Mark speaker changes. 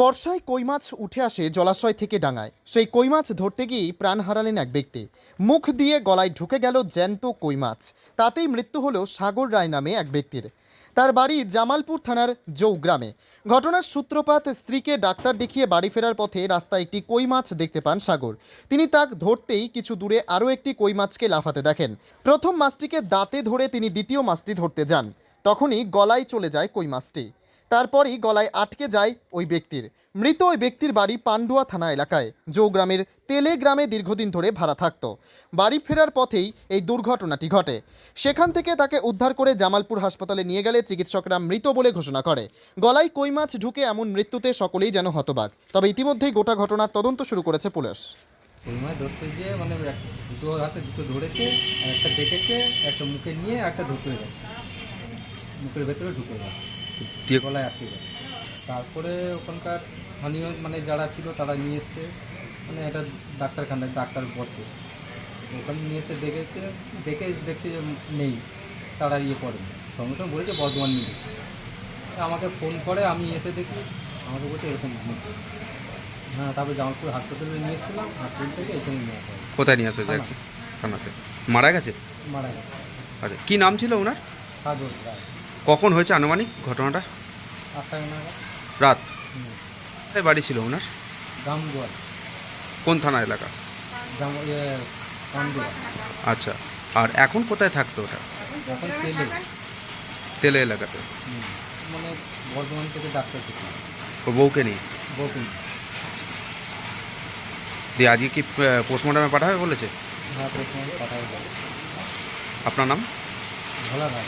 Speaker 1: বর্ষায় কই মাছ উঠে আসে জলাশয় থেকে ডাঙায়। সেই কই মাছ ধরতে গিয়েই প্রাণ হারালেন এক ব্যক্তি। মুখ দিয়ে গলায় ঢুকে গেল জ্যান্ত কই মাছ। তাতেই মৃত্যু হলো সাগর রায় নামে এক ব্যক্তির। তার বাড়ি জামালপুর থানার জৌ গ্রামে। ঘটনার সূত্রপাত স্ত্রীকে ডাক্তার দেখিয়ে বাড়ি ফেরার পথে রাস্তায় একটি কই মাছ দেখতে পান সাগর। তিনি তাক ধরতেই কিছু দূরে আরও একটি কই মাছকে লাফাতে দেখেন। প্রথম মাছটিকে দাঁতে ধরে তিনি দ্বিতীয় মাছটি ধরতে যান। তখনই গলায় চলে যায় কই মাছটি। তারপরই গলায় আটকে যায় ওই ব্যক্তির। মৃত ওই ব্যক্তির বাড়ি পান্ডুয়া থানা এলাকায়। গ্রামের তেলে গ্রামে দীর্ঘদিন ধরে ভাড়া থাকতো। বাড়ি ফেরার পথেই এই দুর্ঘটনাটি ঘটে। সেখান থেকে তাকে উদ্ধার করে জামালপুর হাসপাতালে নিয়ে গেলে চিকিৎসকরা মৃত বলে ঘোষণা করে। গলায় কই মাছ ঢুকে এমন মৃত্যুতে সকলেই যেন হতবাক। তবে ইতিমধ্যেই গোটা ঘটনার তদন্ত শুরু করেছে পুলিশ।
Speaker 2: মানে একটা মুখে নিয়ে একটা ধরতে মুখের ভেতরে ঢুকে গেছে।
Speaker 3: দিয়ে
Speaker 2: গলায় আটকে গেছে। তারপরে ওখানকার স্থানীয় মানে যারা ছিল তারা নিয়ে এসছে মানে একটা ডাক্তারখানায় ডাক্তার বসে। ওখানে নিয়ে এসে দেখেছে দেখে দেখছে যে নেই তারা ইয়ে করেনি সঙ্গে সঙ্গে বলেছে বর্ধমান নিয়ে আমাকে ফোন করে আমি এসে দেখি আমাকে বলছে এরকম। হ্যাঁ তারপরে জামালপুর হাসপাতালে নিয়ে এসেছিলাম হাসপাতাল থেকে এখানে নিয়ে আসা
Speaker 3: কোথায় নিয়ে আসা যায় থানাতে। মারা গেছে?
Speaker 2: মারা গেছে।
Speaker 3: আচ্ছা কী নাম ছিল ওনার?
Speaker 2: সাগর রায়।
Speaker 3: কখন হয়েছে আনুমানিক ঘটনাটা? রাত? বাড়ি ছিল ওনার? কোন থানা এলাকা?
Speaker 2: ইয়ে
Speaker 3: আচ্ছা আর এখন কোথায় থাকতো ওটা?
Speaker 2: এখন তেলে।
Speaker 3: তেলে এলাকাতে।
Speaker 2: মানে বর্ধমান থেকে ডাক্তার থেকে
Speaker 3: ওর বউকে নিয়ে? দিয়ে আজকে কি পোস্টমর্টমে পাঠাবে বলেছে?
Speaker 2: হ্যাঁ
Speaker 3: আপনার নাম?
Speaker 2: ভালো ভাই